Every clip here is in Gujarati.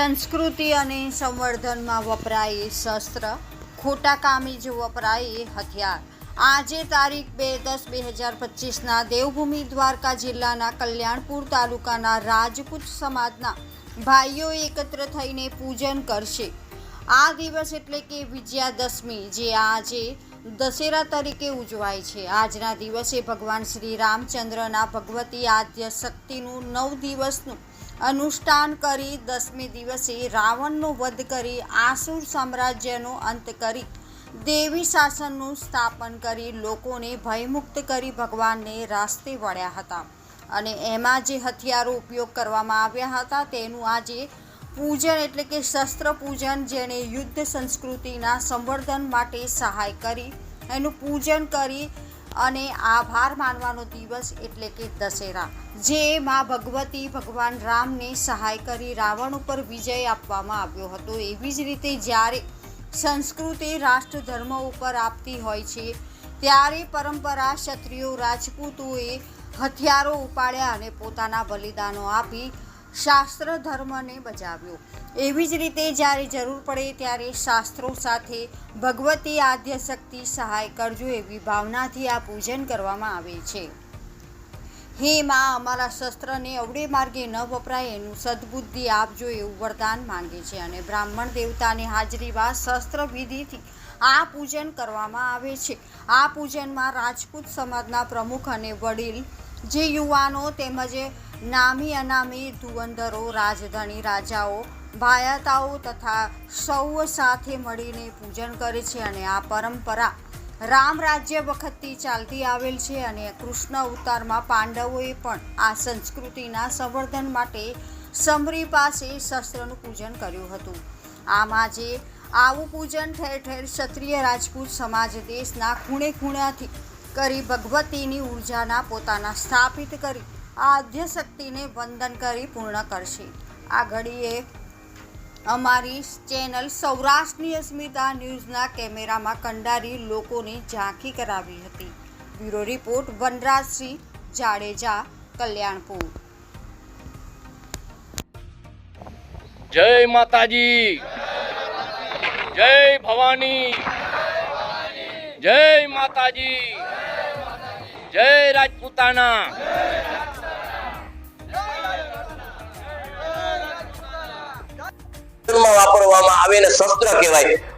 સંસ્કૃતિ અને સંવર્ધનમાં વપરાય એ શસ્ત્ર, ખોટા કામે જ વપરાય એ હથિયાર. આજે તારીખ બે દસ બે હજાર પચીસના દેવભૂમિ દ્વારકા જિલ્લાના કલ્યાણપુર તાલુકાના રાજપૂત સમાજના ભાઈઓ એકત્ર થઈને પૂજન કરશે. આ દિવસ એટલે કે વિજયાદશમી, જે આજે દશેરા તરીકે ઉજવાય છે. આજના દિવસે ભગવાન શ્રી રામચંદ્રના ભગવતી આદ્ય શક્તિનું નવ દિવસનું અનુષ્ઠાન કરી દસમી દિવસે રાવણનો વધ કરી આસુર સામ્રાજ્યનો અંત કરી દેવી શાસનનું સ્થાપન કરી લોકોને ભયમુક્ત કરી ભગવાનને રાસ્તે વળ્યા હતા. અને એમાં જે હથિયારો ઉપયોગ કરવામાં આવ્યા હતા તેનું આજે પૂજન એટલે કે શસ્ત્ર પૂજન જેણે યુદ્ધ સંસ્કૃતિના સંવર્ધન માટે સહાય કરી. એનું પૂજન કરી અને આભાર માનવાનો દિવસ એટલે કે દશેરા, જે માં ભગવતી ભગવાન રામને સહાય કરી રાવણ ઉપર વિજય આપવામાં આવ્યો હતો. એવી જ રીતે જ્યારે સંસ્કૃતિ રાષ્ટ્ર ધર્મ ઉપર આપતી હોય છે, ત્યારે પરંપરા ક્ષત્રિયો રાજપૂતોએ હથિયારો ઉપાડ્યા અને પોતાના બલિદાનો આપી શાસ્ત્ર ધર્મને બજાવ્યો. એવી જ રીતે જ્યારે જરૂર પડે ત્યારે શાસ્ત્રો સાથે ભગવતી આદ્ય શક્તિ સહાય કરજો એવી ભાવનાથી આ પૂજન કરવામાં આવે છે. હે માં, અમારા શસ્ત્રને અવળે માર્ગે ન વપરાય, એનું સદબુદ્ધિ આપજો એવું વરદાન માંગે છે અને બ્રાહ્મણ દેવતાની હાજરીમાં શસ્ત્ર વિધિથી આ પૂજન કરવામાં આવે છે. આ પૂજનમાં રાજપૂત સમાજના પ્રમુખ અને વડીલ જે યુવાનો તેમજ નામી અનામી ધુવંધરો રાજધાની રાજાઓ, ભાયાતાઓ તથા સૌ સાથે મળીને પૂજન કરે છે અને આ પરંપરા રામ રાજ્ય વખતથી ચાલતી આવેલ છે અને કૃષ્ણ અવતારમાં પાંડવોએ પણ આ સંસ્કૃતિના સંવર્ધન માટે સમરી પાસે શસ્ત્રનું પૂજન કર્યું હતું. આમ આજે આવું પૂજન ઠેર ઠેર ક્ષત્રિય રાજપૂત સમાજ દેશના ખૂણે ખૂણાથી કરી ભગવતીની ઉર્જાના પોતાના સ્થાપિત કરી આદ્ય શક્તિને વંદન કરી પૂર્ણ કરશે. આ ઘડીએ અમારી ચેનલ સૌરાષ્ટ્રની અસ્મિતા ન્યૂઝના કેમેરામાં કંડારી લોકોને ઝાંખી કરાવી હતી. Bureau report, Vanrajsinh Jadeja, Kalyanpur. જય માતાજી. જય ભવાની. જય માતાજી. જય રાજપૂતાના.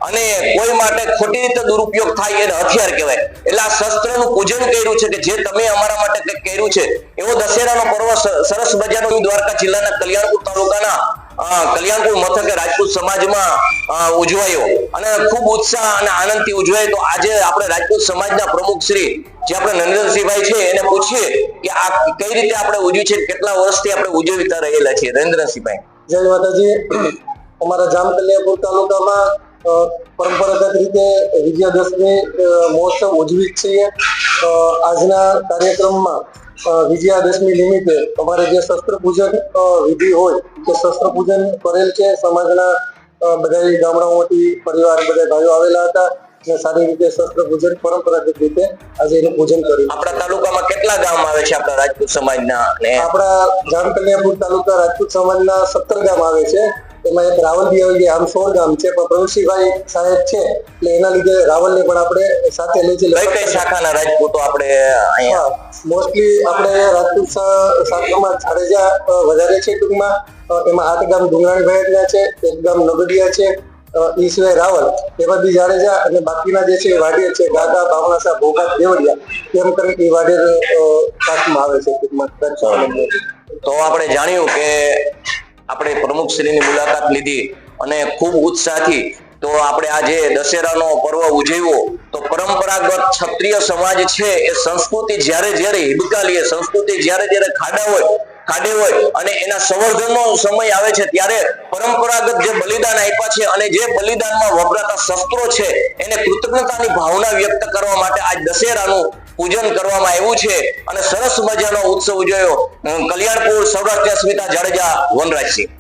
અને કોઈ માટે કલ્યાણપુર મથકે રાજપૂત સમાજમાં ઉજવાયો. અને ખૂબ ઉત્સાહ અને આનંદથી ઉજવાય. તો આજે આપણે રાજપૂત સમાજના પ્રમુખ શ્રી જે આપણે નરેન્દ્રસિંહભાઈ છે, એને પૂછીએ કે આ કઈ રીતે આપણે ઉજવ્યું છે, કેટલા વર્ષથી આપણે ઉજવતા રહેલા છીએ. નરેન્દ્રસિંહભાઈ. જય માતાજી. અમારા જામકલ્યાપુર તાલુકામાં પરંપરાગત રીતે વિજયાદશમી મહોત્સવ ઉજવી છીએ. આજના કાર્યક્રમમાં વિજયાદશમી નિમિત્તે અમારે જે શસ્ત્ર પૂજન વિધિ હોય તે શસ્ત્ર પૂજન કરેલ છે. સમાજના બધા ગામડાઓમાંથી પરિવાર બધા ભાઈઓ આવેલા હતા અને સારી રીતે શસ્ત્ર પૂજન પરંપરાગત રીતે આજે એનું પૂજન કર્યું. આપણા તાલુકામાં કેટલા ગામ આવે છે આપણા રાજપૂત સમાજના આપણા જામકલ્યાપુર તાલુકા રાજપૂત સમાજના સત્તર ગામ આવે છે. એમાં એક રાવલબી આવી ગયા આમ સોળ ગામ છે પણ પ્રભુસિંહભાઈ સાહેબ છે એટલે એના લીધે રાવલને પણ આપણે સાથે લઈ કઈ કઈ શાખાના રાજપૂતો આપણે અહીંયા? મોસ્ટલી આપણે રાજપૂત શાખામાં જાડેજા વધારે છે ટૂંકમાં. એમાં આઠ ગામ ડુંગરાણી ભાઈ છે એક ગામ નગડિયા છે સિવાય રાવલ એમાં બી જાડેજા અને બાકીના જે છે એ વાઢેર છે ગાગા બામણાસા ભોગા દેવડિયા એમ કરીને એ વાઢેર અ, આવે છે ટૂંકમાં. તો આપણે જાણ્યું કે આપણે પ્રમુખશ્રીની મુલાકાત લીધી અને ખૂબ ઉત્સાહથી તો આપણે આજે દશેરાનો પર્વ ઉજવ્યો. તો પરંપરાગત ક્ષત્રિય સમાજ છે એ સંસ્કૃતિ જ્યારે જ્યારે હિબકાલી સંસ્કૃતિ જ્યારે જ્યારે ખાડા હોય, ખાડે હોય અને એના સંવર્ધનનો સમય આવે છે ત્યારે પરંપરાગત જે બલિદાન આપ્યા છે અને જે બલિદાનમાં વપરાતા શસ્ત્રો છે, એને કૃતજ્ઞતાની ભાવના વ્યક્ત કરવા માટે આજ દશેરાનું પૂજન કરવામાં આવ્યું છે અને સરસ મજાનો ઉત્સવ ઉજવ્યો. કલ્યાણપુર સૌરાષ્ટ્ર સ્મિતા જાડેજા વનરાજસિંહ.